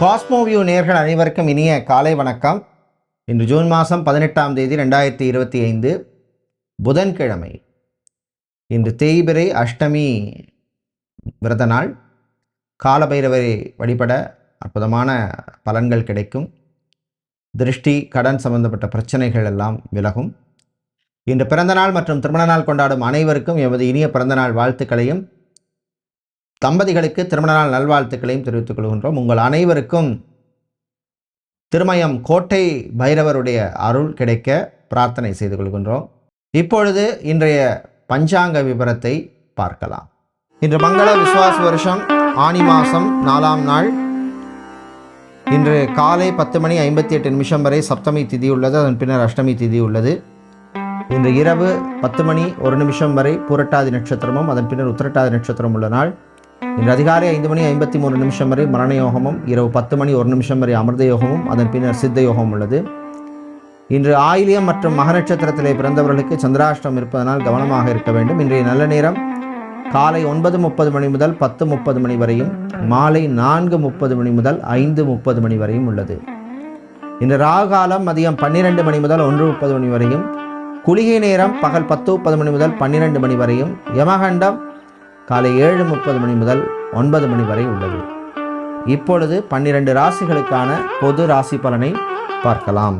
Cosmoview நேர்கள் அனைவருக்கும் இனிய காலை வணக்கம். இன்று ஜூன் மாதம் பதினெட்டாம் தேதி ரெண்டாயிரத்தி இருபத்தி ஐந்து புதன்கிழமை. இன்று தேய்பிரை அஷ்டமி விரத நாள். காலபைரவரை வழிபட அற்புதமான பலன்கள் கிடைக்கும். திருஷ்டி கடன் சம்பந்தப்பட்ட பிரச்சனைகள் எல்லாம் விலகும். இன்று பிறந்தநாள் மற்றும் திருமண நாள் கொண்டாடும் அனைவருக்கும் எமது இனிய பிறந்தநாள் வாழ்த்துக்களையும் தம்பதிகளுக்கு திருமண நாள் நல்வாழ்த்துக்களையும் தெரிவித்துக் கொள்கின்றோம். உங்கள் அனைவருக்கும் திருமயம் கோட்டை பைரவருடைய அருள் கிடைக்க பிரார்த்தனை செய்து கொள்கின்றோம். இப்பொழுது இன்றைய பஞ்சாங்க விவரத்தை பார்க்கலாம். இன்று மங்கள விசுவாச வருஷம் ஆனி மாதம் நாலாம் நாள். இன்று காலை பத்து மணி ஐம்பத்தி எட்டு நிமிஷம் வரை சப்தமி திதி உள்ளது அதன் பின்னர் அஷ்டமி திதி உள்ளது. இன்று இரவு பத்து மணி ஒரு நிமிஷம் வரை பூரட்டாதி நட்சத்திரமும் அதன் பின்னர் உத்திரட்டாதி நட்சத்திரம் உள்ள நாள். இன்று அதிகாலை ஐந்து மணி ஐம்பத்தி மூணு நிமிஷம் வரை மரண யோகமும் இரவு பத்து மணி ஒரு நிமிஷம் வரை அமிர்த யோகமும் அதன் பின்னர் சித்த யோகம் உள்ளது. இன்று ஆயிலியம் மற்றும் மக நட்சத்திரத்திலே பிறந்தவர்களுக்கு சந்திராஷ்டம் இருப்பதனால் கவனமாக இருக்க வேண்டும். இன்றைய நல்ல நேரம் காலை ஒன்பது முப்பது மணி முதல் பத்து முப்பது மணி வரையும் மாலை நான்கு முப்பது மணி முதல் ஐந்து முப்பது மணி வரையும் உள்ளது. இன்று ராகு காலம் மதியம் பன்னிரெண்டு மணி முதல் ஒன்று முப்பது மணி வரையும் குளிகை நேரம் பகல் பத்து முப்பது மணி முதல் பன்னிரெண்டு மணி வரையும் யமகண்டம் காலை ஏழு முப்பது மணி முதல் ஒன்பது மணி வரை உள்ளது. இப்பொழுது பன்னிரண்டு ராசிகளுக்கான பொது ராசி பலனை பார்க்கலாம்.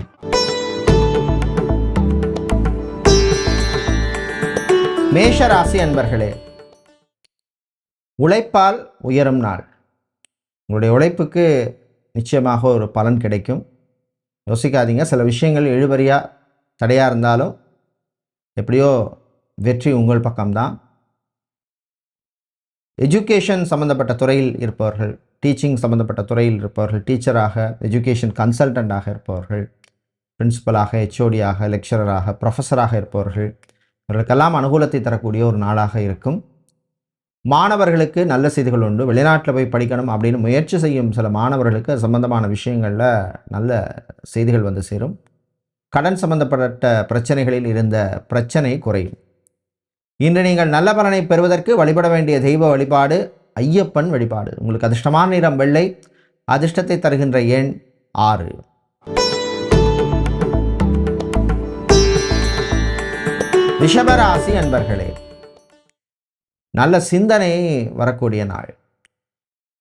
மேஷ ராசி அன்பர்களே உழைப்பால் உயரும் நாள். உங்களுடைய உழைப்புக்கு நிச்சயமாக ஒரு பலன் கிடைக்கும். யோசிக்காதீங்க சில விஷயங்கள் இழுபறியாக தடையாக இருந்தாலும் எப்படியோ வெற்றி உங்கள் பக்கம்தான். எஜுகேஷன் சம்மந்தப்பட்ட துறையில் இருப்பவர்கள் டீச்சிங் சம்மந்தப்பட்ட துறையில் இருப்பவர்கள் டீச்சராக எஜுகேஷன் கன்சல்டண்டாக இருப்பவர்கள் பிரின்சிபலாக ஹெச்ஓடியாக லெக்சரராக ப்ரொஃபஸராக இருப்பவர்கள். இவர்களுக்கெல்லாம் அனுகூலத்தை தரக்கூடிய ஒரு நாளாக இருக்கும். மாணவர்களுக்கு நல்ல செய்திகள் உண்டு. வெளிநாட்டில் போய் படிக்கணும் அப்படின்னு முயற்சி செய்யும் சில மாணவர்களுக்கு அது சம்பந்தமான விஷயங்களில் நல்ல செய்திகள் வந்து சேரும். கடன் சம்பந்தப்பட்ட பிரச்சனைகளில் இருந்த பிரச்சனை குறையும். இன்று நீங்கள் நல்ல பலனை பெறுவதற்கு வழிபட வேண்டிய தெய்வ வழிபாடு ஐயப்பன் வழிபாடு. உங்களுக்கு அதிர்ஷ்டமான நிறம் வெள்ளை அதிர்ஷ்டத்தை தருகின்ற எண் ஆறு. ரிஷபராசி அன்பர்களே நல்ல சிந்தனை வரக்கூடிய நாள்.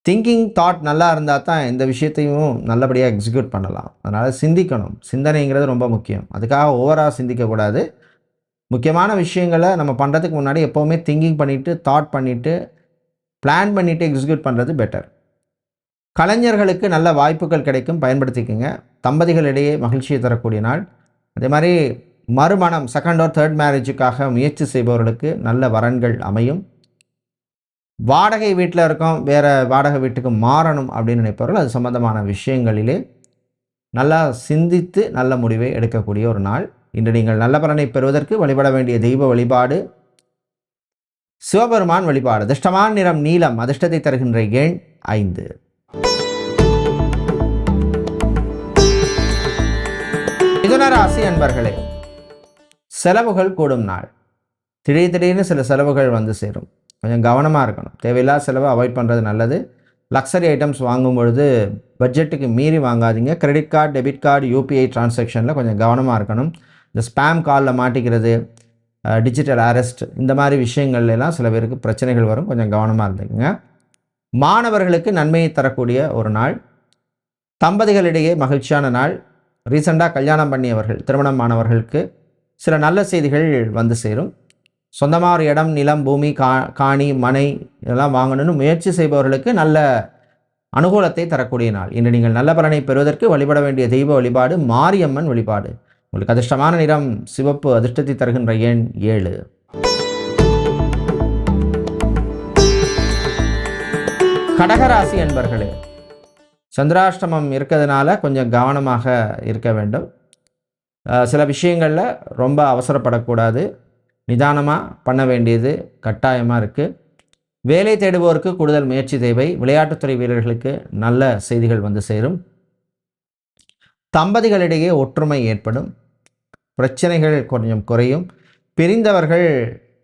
திங்கிங் தாட் நல்லா இருந்தால் தான் எந்த விஷயத்தையும் நல்லபடியாக எக்ஸிக்யூட் பண்ணலாம். அதனால் சிந்திக்கணும். சிந்தனைங்கிறது ரொம்ப முக்கியம். அதுக்காக ஓவராக சிந்திக்கக்கூடாது. முக்கியமான விஷயங்களை நம்ம பண்ணுறதுக்கு முன்னாடி எப்போவுமே திங்கிங் பண்ணிவிட்டு தாட் பண்ணிவிட்டு பிளான் பண்ணிவிட்டு எக்ஸிக்யூட் பண்ணுறது பெட்டர் கலைஞர்களுக்கு நல்ல வாய்ப்புகள் கிடைக்கும் பயன்படுத்திக்கோங்க. தம்பதிகளிடையே மகிழ்ச்சியை தரக்கூடிய நாள். அதே மாதிரி மறுமணம் செகண்ட் ஆர் தேர்ட் மேரேஜுக்காக முயற்சி செய்பவர்களுக்கு நல்ல வரன்கள் அமையும். வாடகை வீட்டில் இருக்கோம் வேறு வாடகை வீட்டுக்கு மாறணும் அப்படின்னு நினைப்பவர்கள் அது சம்பந்தமான விஷயங்களிலே நல்லா சிந்தித்து நல்ல முடிவை எடுக்கக்கூடிய ஒரு நாள். இன்று நீங்கள் நல்ல பலனை பெறுவதற்கு வழிபட வேண்டிய தெய்வ வழிபாடு. சிவபெருமான் வழிபாடு. அதிர்ஷ்டமான நிறம் நீலம் அதிர்ஷ்டத்தை தருகின்ற எண் ஐந்து. மிதுனராசி அன்பர்களே செலவுகள் கூடும் நாள். திடீர் திடீர்னு சில செலவுகள் வந்து சேரும். கொஞ்சம் கவனமாக இருக்கணும். தேவையில்லாத செலவை அவாய்ட் பண்ணுறது நல்லது. லக்ஸரி ஐட்டம்ஸ் வாங்கும் பொழுது பட்ஜெட்டுக்கு மீறி வாங்காதீங்க. Credit card debit card UPI டிரான்சாக்ஷனில் கொஞ்சம் கவனமாக இருக்கணும். இந்த ஸ்பேம் காலில் மாட்டிக்கிறது டிஜிட்டல் அரெஸ்ட் இந்த மாதிரி விஷயங்கள் எல்லாம் சில பேருக்கு பிரச்சனைகள் வரும். கொஞ்சம் கவனமாக இருந்துக்குங்க. மாணவர்களுக்கு நன்மையை தரக்கூடிய ஒரு நாள். தம்பதிகளிடையே மகிழ்ச்சியான நாள். ரீசெண்டாக கல்யாணம் பண்ணியவர்கள் திருமணமானவர்களுக்கு சில நல்ல செய்திகள் வந்து சேரும். சொந்தமாக ஒரு இடம் நிலம் பூமி கா காணி மனை இதெல்லாம் வாங்கணும்னு முயற்சி செய்பவர்களுக்கு நல்ல அனுகூலத்தை தரக்கூடிய நாள். இன்று நீங்கள் நல்ல பலனை பெறுவதற்கு வழிபட வேண்டிய தெய்வ வழிபாடு மாரியம்மன் வழிபாடு. உங்களுக்கு அதிர்ஷ்டமான நிறம் சிவப்பு அதிர்ஷ்டத்தை தருகின்ற எண் ஏழு. கடகராசி என்பர்களே சந்திராஷ்டமம் இருக்கிறதுனால கொஞ்சம் கவனமாக இருக்க வேண்டும். சில விஷயங்களில் ரொம்ப அவசரப்படக்கூடாது. நிதானமாக பண்ண வேண்டியது கட்டாயமாக இருக்குது வேலை தேடுவோருக்கு கூடுதல் முயற்சி தேவை. விளையாட்டுத்துறை வீரர்களுக்கு நல்ல செய்திகள் வந்து சேரும். தம்பதிகளிடையே ஒற்றுமை ஏற்படும். பிரச்சனைகள் கொஞ்சம் குறையும். பிரிந்தவர்கள்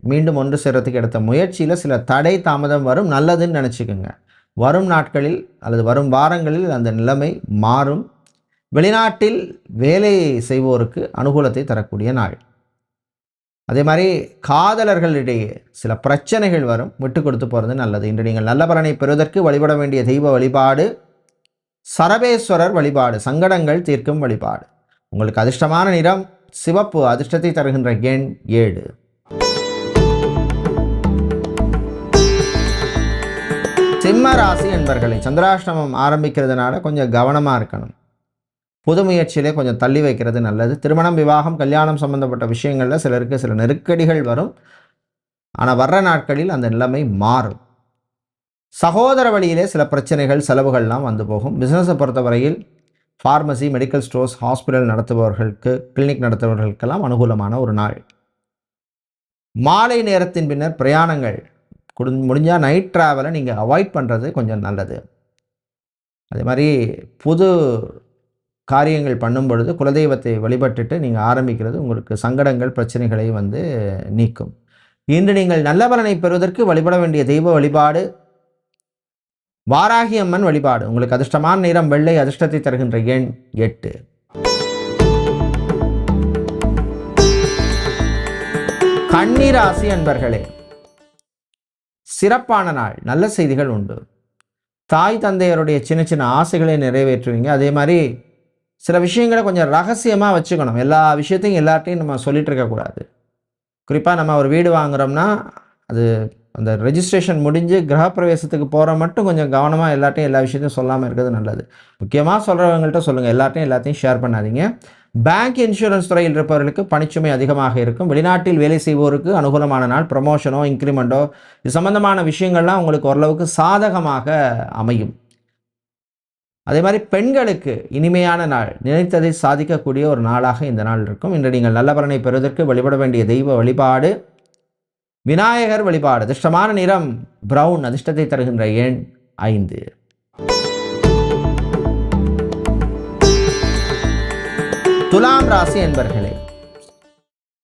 மீண்டும் ஒன்று சேர்றதுக்கு எடுத்த முயற்சியில் சில தடை தாமதம் வரும். நல்லதுன்னு நினச்சிக்கோங்க. வரும் நாட்களில் அல்லது வரும் வாரங்களில் அந்த நிலைமை மாறும். வெளிநாட்டில் வேலை செய்வோருக்கு அனுகூலத்தை தரக்கூடிய நாள். அதே மாதிரி காதலர்களிடையே சில பிரச்சனைகள் வரும். விட்டு கொடுத்து போகிறது நல்லது. இன்று நீங்கள் நல்ல பலனை பெறுவதற்கு வழிபட வேண்டிய தெய்வ வழிபாடு சரபேஸ்வரர் வழிபாடு சங்கடங்கள் தீர்க்கும் வழிபாடு. உங்களுக்கு அதிர்ஷ்டமான நிறம் சிவப்பு அதிர்ஷ்டத்தை தருகின்ற எண் ஏழு. சிம்ம ராசி என்பர்களை சந்திராஷ்டமம் ஆரம்பிக்கிறதுனால கொஞ்சம் கவனமாக இருக்கணும். புது முயற்சியிலே கொஞ்சம் தள்ளி வைக்கிறது நல்லது. திருமணம் விவாகம் கல்யாணம் சம்பந்தப்பட்ட விஷயங்களில் சிலருக்கு சில நெருக்கடிகள் வரும். ஆனால் வர்ற நாட்களில் அந்த நிலைமை மாறும். சகோதர வழியிலே சில பிரச்சனைகள் செலவுகள்லாம் வந்து போகும். பிஸ்னஸை பொறுத்தவரையில் ஃபார்மசி மெடிக்கல் ஸ்டோர்ஸ் ஹாஸ்பிட்டல் நடத்துபவர்களுக்கு கிளினிக் நடத்துபவர்களுக்கெல்லாம் அனுகூலமான ஒரு நாள். மாலை நேரத்தின் பின்னர் பிரயாணங்கள். குடு முடிஞ்சால் நைட் ட்ராவலை நீங்கள் அவாய்ட் பண்ணுறது கொஞ்சம் நல்லது. அதே மாதிரி புது காரியங்கள் பண்ணும் பொழுது குலதெய்வத்தை வழிபட்டுட்டு நீங்கள் ஆரம்பிக்கிறது உங்களுக்கு சங்கடங்கள் பிரச்சனைகளை வந்து நீக்கும். இன்று நீங்கள் நல்ல பலனை பெறுவதற்கு வழிபட வேண்டிய தெய்வ வழிபாடு வாராகி அம்மன் வழிபாடு. உங்களுக்கு அதிர்ஷ்டமான நிறம் வெள்ளை அதிர்ஷ்டத்தை தருகின்ற எண் எட்டு. கன்னிராசி அன்பர்களே சிறப்பான நாள் நல்ல செய்திகள் உண்டு. தாய் தந்தையருடைய சின்ன சின்ன ஆசைகளை நிறைவேற்றுவீங்க. அதே மாதிரி சில விஷயங்களை கொஞ்சம் ரகசியமாக வச்சுக்கணும். எல்லா விஷயத்தையும் எல்லார்ட்டையும் நம்ம சொல்லிட்டு இருக்கக்கூடாது. குறிப்பாக நம்ம ஒரு வீடு வாங்குறோம்னா அது அந்த ரெஜிஸ்ட்ரேஷன் முடிஞ்சு கிரகப்பிரவேசத்துக்கு போகிற மட்டும் கொஞ்சம் கவனமாக எல்லாட்டையும் எல்லா விஷயத்தையும் சொல்லாமல் இருக்கிறது நல்லது. முக்கியமாக சொல்கிறவங்கள்ட்ட சொல்லுங்கள் எல்லாத்தையும் எல்லாத்தையும் ஷேர் பண்ணாதீங்க. பேங்க் இன்சூரன்ஸ் துறையில் இருப்பவர்களுக்கு பணிச்சுமை அதிகமாக இருக்கும். வெளிநாட்டில் வேலை செய்வோருக்கு அனுகூலமான நாள் ப்ரமோஷனோ இன்க்ரிமெண்ட்டோ இது சம்பந்தமான விஷயங்கள்லாம் உங்களுக்கு ஓரளவுக்கு சாதகமாக அமையும். அதே மாதிரி பெண்களுக்கு இனிமையான நாள் நினைத்ததை சாதிக்கக்கூடிய ஒரு நாளாக இந்த நாள் இருக்கும். இன்று நீங்கள் நல்ல பலனை பெறுவதற்கு வழிபட வேண்டிய தெய்வ வழிபாடு விநாயகர் வழிபாடு அதிர்ஷ்டமான நிறம் பிரவுன் அதிர்ஷ்டத்தை தருகின்ற எண் ஐந்து. துலாம் ராசி என்பர்களே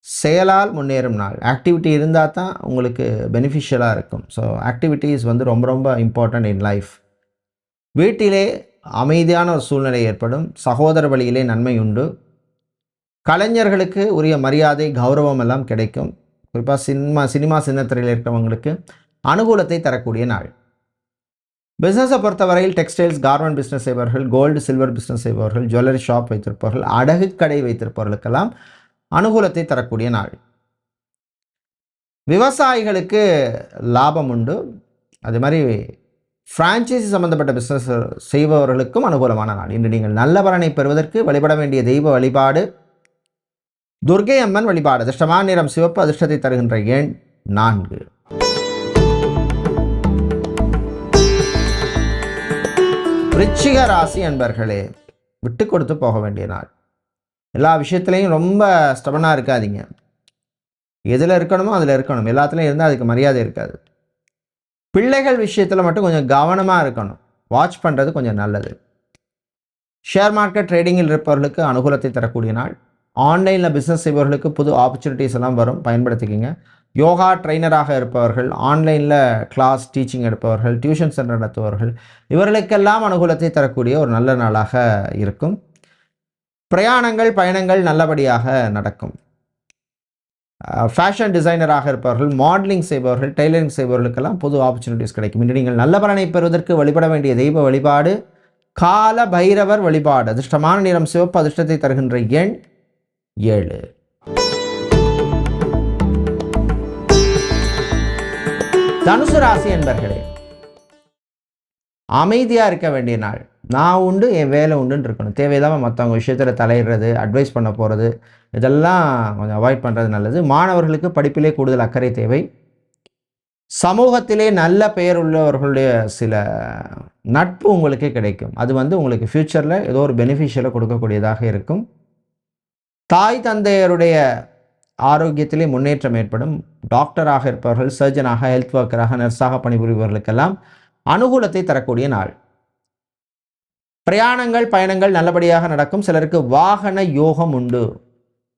செயலால் முன்னேறும் நாள். ஆக்டிவிட்டி இருந்தால் தான் உங்களுக்கு பெனிஃபிஷியலாக இருக்கும். ஸோ ஆக்டிவிட்டீஸ் வந்து ரொம்ப ரொம்ப இம்பார்ட்டன்ட் இன் லைஃப் வீட்டிலே அமைதியான ஒரு சூழ்நிலை ஏற்படும். சகோதர வழியிலே நன்மை உண்டு. கலைஞர்களுக்கு உரிய மரியாதை கௌரவம் எல்லாம் கிடைக்கும். குறிப்பாக சினிமா சினிமா சின்னத்துறையில் இருக்கிறவங்களுக்கு அனுகூலத்தை தரக்கூடிய நாள். பிஸ்னஸை பொறுத்தவரையில் டெக்ஸ்டைல்ஸ் கார்மெண்ட் பிஸ்னஸ் செய்பவர்கள் கோல்டு சில்வர் பிஸ்னஸ் செய்பவர்கள் ஜுவல்லரி ஷாப் வைத்திருப்பவர்கள் அடகு கடை வைத்திருப்பவர்களுக்கெல்லாம் அனுகூலத்தை தரக்கூடிய நாள். விவசாயிகளுக்கு லாபம் உண்டு. அதே மாதிரி ஃப்ரான்ச்சைசி சம்பந்தப்பட்ட பிஸ்னஸ் செய்பவர்களுக்கும் அனுகூலமான நாள். இன்று நீங்கள் நல்ல பலனை பெறுவதற்கு வழிபட வேண்டிய தெய்வ வழிபாடு துர்கை அம்மன் வழிபாடு. அதிர்ஷ்டமான நிறம் சிவப்பு அதிர்ஷ்டத்தை தருகின்ற எண் நான்கு. ரிச்சிக ராசி அன்பர்களே விட்டு கொடுத்து போக வேண்டிய நாள். எல்லா விஷயத்துலையும் ரொம்ப ஸ்டபனாக இருக்காதீங்க. எதில் இருக்கணுமோ அதில் இருக்கணும். எல்லாத்துலேயும் இருந்தால் அதுக்கு மரியாதை இருக்காது. பிள்ளைகள் விஷயத்தில் மட்டும் கொஞ்சம் கவனமாக இருக்கணும். வாட்ச் பண்ணுறது கொஞ்சம் நல்லது. ஷேர் மார்க்கெட் ட்ரேடிங்கில் இருப்பவர்களுக்கு அனுகூலத்தை தரக்கூடிய நாள். ஆன்லைனில் பிஸ்னஸ் செய்பவர்களுக்கு புது ஆப்பர்ச்சுனிட்டிஸ் எல்லாம் வரும். பயன்படுத்திக்கிங்க. யோகா ட்ரைனராக இருப்பவர்கள் ஆன்லைனில் கிளாஸ் டீச்சிங் எடுப்பவர்கள் டியூஷன் சென்டர் நடத்துபவர்கள் இவர்களுக்கெல்லாம் அனுகூலத்தை தரக்கூடிய ஒரு நல்ல நாளாக இருக்கும். பிரயாணங்கள் பயணங்கள் நல்லபடியாக நடக்கும். ஃபேஷன் டிசைனராக இருப்பவர்கள் மாடலிங் செய்பவர்கள் டெய்லரிங் செய்பவர்களுக்கெல்லாம் புது ஆப்பர்ச்சுனிட்டிஸ் கிடைக்கும். இன்று நீங்கள் நல்ல பலனை பெறுவதற்கு வழிபட வேண்டிய தெய்வ வழிபாடு கால பைரவர் வழிபாடு அதிர்ஷ்டமான நிறம் சிவப்பு அதிர்ஷ்டத்தை தருகின்ற எண் ஏழு. தனுசு ராசி என்பர்களே அமைதியாக இருக்க வேண்டிய நாள். நான் உண்டு என் வேலை உண்டுன்னு இருக்கணும். தேவையில்லாமல் மற்றவங்க விஷயத்தில் தலையிடுறது அட்வைஸ் பண்ண போகிறது இதெல்லாம் கொஞ்சம் அவாய்ட் பண்ணுறது நல்லது. மாணவர்களுக்கு படிப்பிலே கூடுதல் அக்கறை தேவை. சமூகத்திலே நல்ல பெயர் உள்ளவர்களுடைய சில நட்பு உங்களுக்கு கிடைக்கும். அது வந்து உங்களுக்கு ஃப்யூச்சரில் ஏதோ ஒரு பெனிஃபிஷியலை கொடுக்கக்கூடியதாக இருக்கும். தாய் தந்தையருடைய ஆரோக்கியத்திலே முன்னேற்றம் ஏற்படும். டாக்டராக இருப்பவர்கள் சர்ஜனாக ஹெல்த் ஒர்க்கராக நர்ஸாக பணிபுரிபவர்களுக்கெல்லாம் அனுகூலத்தை தரக்கூடிய நாள். பிரயாணங்கள் பயணங்கள் நல்லபடியாக நடக்கும். சிலருக்கு வாகன யோகம் உண்டு.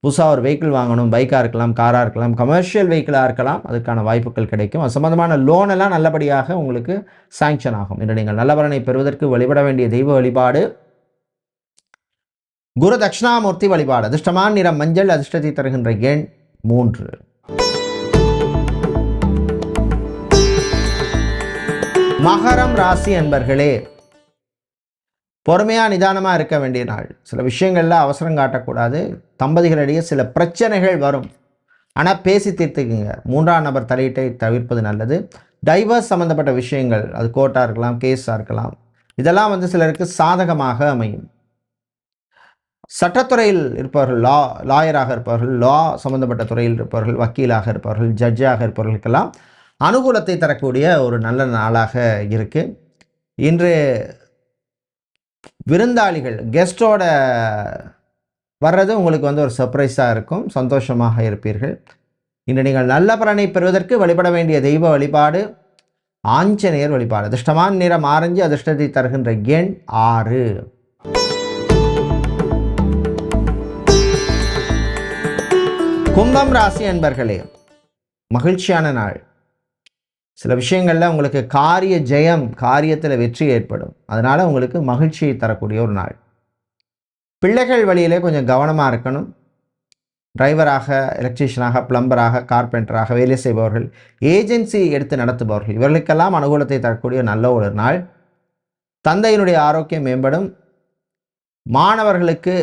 புதுசாக ஒரு வெஹிக்கிள் வாங்கணும் பைக்காக இருக்கலாம் காராக இருக்கலாம் கமர்ஷியல் வெஹிக்கிளாக இருக்கலாம் அதுக்கான வாய்ப்புகள் கிடைக்கும். அது சம்மந்தமான லோன் எல்லாம் நல்லபடியாக உங்களுக்கு சாங்ஷன் ஆகும். இன்று நீங்கள் நல்லவரனை பெறுவதற்கு வழிபட வேண்டிய தெய்வ வழிபாடு குரு தட்சிணாமூர்த்தி வழிபாடு. அதிர்ஷ்டமான நிறம் மஞ்சள் அதிர்ஷ்டத்தை தருகின்ற எண் மூன்று. மகரம் ராசி அன்பர்களே பொறுமையாக நிதானமாக இருக்க வேண்டிய நாள். சில விஷயங்களில் அவசரம் காட்டக்கூடாது. தம்பதிகளிடையே சில பிரச்சனைகள் வரும். ஆனால் பேசி தீர்த்துக்குங்க. மூன்றாம் நபர் தலையீட்டை தவிர்ப்பது நல்லது. டைவர்ஸ் சம்மந்தப்பட்ட விஷயங்கள் அது கோர்ட்டாக இருக்கலாம் கேஸாக இருக்கலாம். இதெல்லாம் வந்து சிலருக்கு சாதகமாக அமையும். சட்டத்துறையில் இருப்பவர்கள் லா லாயராக இருப்பவர்கள் லா சம்பந்தப்பட்ட துறையில் இருப்பவர்கள் வக்கீலாக இருப்பவர்கள் ஜட்ஜாக இருப்பவர்களுக்கெல்லாம் அனுகூலத்தை தரக்கூடிய ஒரு நல்ல நாளாக இருக்குது இன்று விருந்தாளிகள் கெஸ்டோட வர்றது உங்களுக்கு வந்து ஒரு சர்ப்ரைஸாக இருக்கும். சந்தோஷமாக இருப்பீர்கள். இன்று நீங்கள் நல்ல பலனை பெறுவதற்கு வழிபட வேண்டிய தெய்வ வழிபாடு ஆஞ்சநேயர் வழிபாடு. அதிர்ஷ்டமான நிறம் ஆரஞ்சு அதிர்ஷ்டத்தை தருகின்ற எண் ஆறு. கும்பம் ராசி அன்பர்களே மகிழ்ச்சியான நாள். சில விஷயங்களில் உங்களுக்கு காரிய ஜெயம் காரியத்தில் வெற்றி ஏற்படும். அதனால் உங்களுக்கு மகிழ்ச்சியை தரக்கூடிய ஒரு நாள். பிள்ளைகள் வழியிலே கொஞ்சம் கவனமாக இருக்கணும். டிரைவராக எலக்ட்ரீஷியனாக பிளம்பராக கார்பெண்டராக வேலை செய்பவர்கள் ஏஜென்சி எடுத்து நடத்துபவர்கள் இவர்களுக்கெல்லாம் அனுகூலத்தை தரக்கூடிய நல்ல ஒரு நாள். தந்தையினுடைய ஆரோக்கியம் மேம்படும். மாணவர்களுக்கு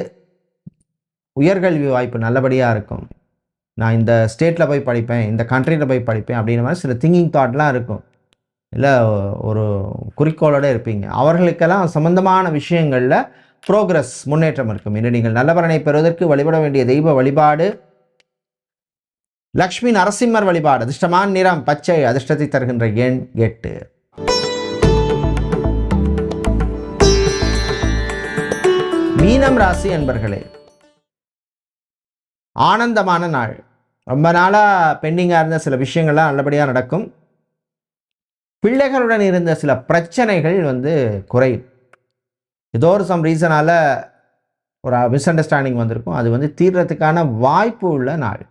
உயர்கல்வி வாய்ப்பு நல்லபடியாக இருக்கும். நான் இந்த ஸ்டேட்டில் போய் படிப்பேன் இந்த கண்ட்ரியில் போய் படிப்பேன் அப்படின்ற மாதிரி சில திங்கிங் தாட்லாம் இருக்கும். இல்லை ஒரு குறிக்கோளோடு இருப்பீங்க. அவர்களுக்கெல்லாம் சம்மந்தமான விஷயங்களில் ப்ரோக்ரஸ் முன்னேற்றம் இருக்கும். இன்று நீங்கள் நல்லவரனை பெறுவதற்கு வழிபட வேண்டிய தெய்வ வழிபாடு லக்ஷ்மி நரசிம்மர் வழிபாடு அதிர்ஷ்டமான நிறம் பச்சை அதிர்ஷ்டத்தை தருகின்ற எண் எட்டு. மீனம் ராசி என்பர்களே ஆனந்தமான நாள். ரொம்ப நாளாக பெண்டிங்காக இருந்த சில விஷயங்கள்லாம் நல்லபடியாக நடக்கும். பிள்ளைகளுடன் இருந்த சில பிரச்சனைகள் வந்து குறையும். ஏதோ ஒரு சம் ரீசனால் ஒரு மிஸ் அண்டர்ஸ்டாண்டிங் வந்திருக்கும். அது வந்து தீர்றதுக்கான வாய்ப்பு உள்ள நாள்.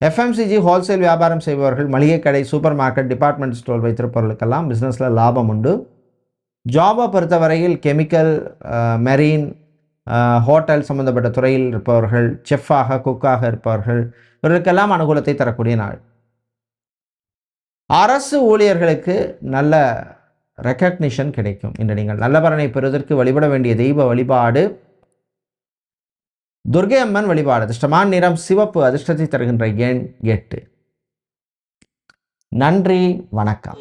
எஃப்எம்சிஜி ஹோல்சேல் வியாபாரம் செய்பவர்கள் மளிகை கடை சூப்பர் மார்க்கெட் டிபார்ட்மெண்ட் ஸ்டோர் வைத்திருப்பவர்களுக்கெல்லாம் பிஸ்னஸில் லாபம் உண்டு. ஜாபை பொறுத்தவரையில் கெமிக்கல் மெரீன் ஹோட்டல் சம்மந்தப்பட்ட துறையில் இருப்பவர்கள் செஃப்பாக குக்காக இருப்பவர்கள் இவர்களுக்கெல்லாம் அனுகூலத்தை தரக்கூடிய நாள். அரசு ஊழியர்களுக்கு நல்ல ரெக்கக்னிஷன் கிடைக்கும். இன்று நீங்கள் நல்லபரனை பெறுவதற்கு வழிபட வேண்டிய தெய்வ வழிபாடு. துர்கை அம்மன் வழிபாடு அதிர்ஷ்டமான நிறம் சிவப்பு அதிர்ஷ்டத்தை தருகின்ற எண் எட்டு. நன்றி வணக்கம்.